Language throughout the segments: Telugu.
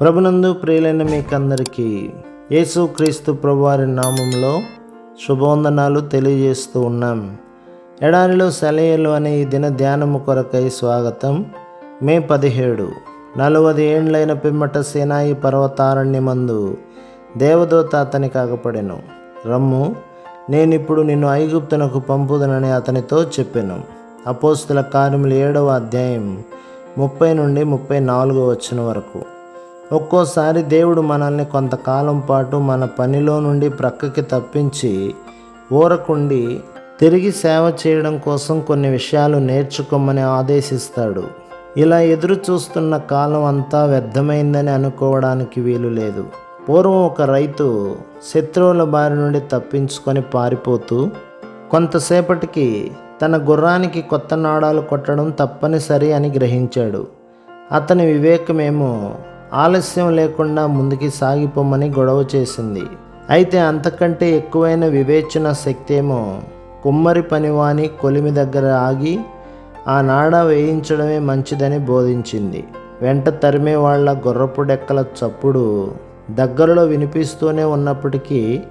ప్రభునందు ప్రియులైన మీకందరికీ యేసుక్రీస్తు ప్రభువారి నామంలో శుభవందనాలు తెలియజేస్తూ ఉన్నాం. ఎడారిలో సెలయలు అనే ఈ దిన ధ్యానము కొరకై స్వాగతం మే పదిహేడు. నలభై ఏండ్లైన పిమ్మట సేనాయి పర్వతారణ్యమందు దేవదూత అతనికి అగపడెను రమ్ము నేనిప్పుడు నిన్ను ఐగుప్తునకు పంపుదనని అతనితో చెప్పాను. అపోస్తుల కార్యములు ఏడవ అధ్యాయం ముప్పై నుండి ముప్పై నాలుగు వచ్చిన వరకు. ఒక్కోసారి దేవుడు మనల్ని కొంతకాలం పాటు మన పనిలో నుండి ప్రక్కకి తప్పించి ఊరకుండి తిరిగి సేవ చేయడం కోసం కొన్ని విషయాలు నేర్చుకోమని ఆదేశిస్తాడు. ఇలా ఎదురు చూస్తున్న కాలం అంతా వ్యర్థమైందని అనుకోవడానికి వీలు లేదు. పూర్వం ఒక రైతు శత్రువుల బారి నుండి తప్పించుకొని పారిపోతూ కొంతసేపటికి తన గుర్రానికి కొత్త నాడాలు కొట్టడం తప్పనిసరి అని గ్రహించాడు. అతని వివేకమేమో ఆలస్యం లేకుండా ముందుకి సాగిపోమని గొడవ చేసింది. అయితే అంతకంటే ఎక్కువైన వివేచన శక్తేమో కుమ్మరి పనివాని కొలిమి దగ్గర ఆగి ఆ నాడ వేయించడమే మంచిదని బోధించింది. వెంట తరిమే వాళ్ళ గుర్రపు డెక్కల చప్పుడు దగ్గరలో వినిపిస్తూనే ఉన్నప్పటికీ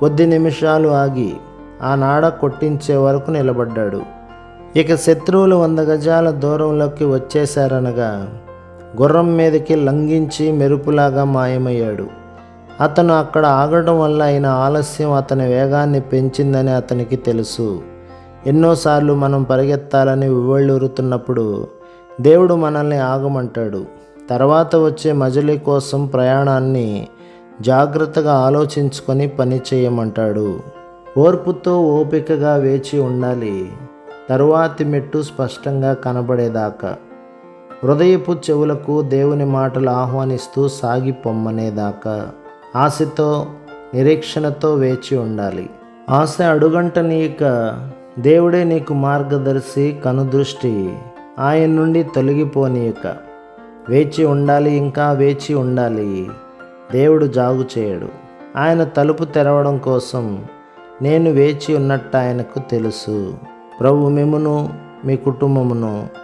కొద్ది నిమిషాలు ఆగి ఆ నాడ కొట్టించే వరకు నిలబడ్డాడు. ఇక శత్రువులు వంద గజాల దూరంలోకి వచ్చేశారనగా గుర్రం మీదకి లంఘించి మెరుపులాగా మాయమయ్యాడు. అతను అక్కడ ఆగడం వల్ల అయిన ఆలస్యం అతని వేగాన్ని పెంచిందని అతనికి తెలుసు. ఎన్నోసార్లు మనం పరిగెత్తాలని ఉవ్వళ్ళూరుతున్నప్పుడు దేవుడు మనల్ని ఆగమంటాడు. తర్వాత వచ్చే మజిలీ కోసం ప్రయాణాన్ని జాగ్రత్తగా ఆలోచించుకొని పని చేయమంటాడు. ఓర్పుతో ఓపికగా వేచి ఉండాలి. తరువాతి మెట్టు స్పష్టంగా కనబడేదాకా హృదయపు చెవులకు దేవుని మాటలు ఆహ్వానిస్తూ సాగి పొమ్మనేదాకా ఆశతో నిరీక్షణతో వేచి ఉండాలి. ఆశ అడుగంట నీక దేవుడే నీకు మార్గదర్శి కనుదృష్టి ఆయన నుండి తొలగిపోనీయక. వేచి ఉండాలి ఇంకా వేచి ఉండాలి దేవుడు జాగు చేయడు. ఆయన తలుపు తెరవడం కోసం నేను వేచి ఉన్నట్టు ఆయనకు తెలుసు. ప్రభు మిమ్మును మీ కుటుంబమును